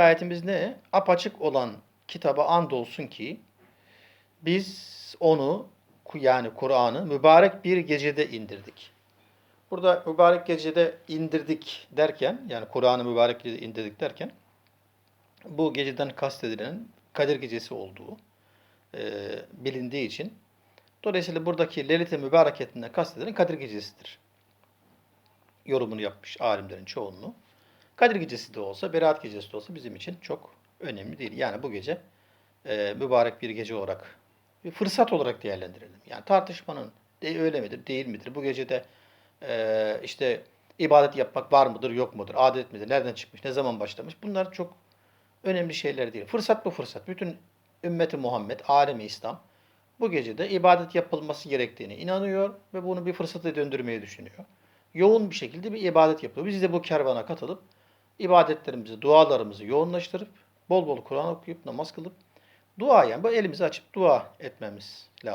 Ayetimiz ne? Apaçık olan kitaba andolsun ki biz onu yani Kur'an'ı mübarek bir gecede indirdik. Burada mübarek gecede indirdik derken yani Kur'an'ı mübarek gecede indirdik derken bu geceden kastedilenin Kadir Gecesi olduğu e, bilindiği için dolayısıyla buradaki Leylet-i Mübareketinden kastedilen Kadir Gecesi'dir. Yorumunu yapmış alimlerin çoğunluğu. Kadir Gecesi de olsa, Berat Gecesi de olsa bizim için çok önemli değil. Yani bu gece e, mübarek bir gece olarak, bir fırsat olarak değerlendirelim. Yani tartışmanın de öyle midir, değil midir? Bu gecede e, işte ibadet yapmak var mıdır, yok mudur? Adet midir, nereden çıkmış, ne zaman başlamış? Bunlar çok önemli şeyler değil. Fırsat bu fırsat. Bütün ümmeti Muhammed, alemi İslam bu gecede ibadet yapılması gerektiğini inanıyor ve bunu bir fırsata döndürmeyi düşünüyor. Yoğun bir şekilde bir ibadet yapıyor. Biz de bu kervana katılıp ibadetlerimizi, dualarımızı yoğunlaştırıp bol bol Kur'an okuyup namaz kılıp dua yani bu elimizi açıp dua etmemiz lazım.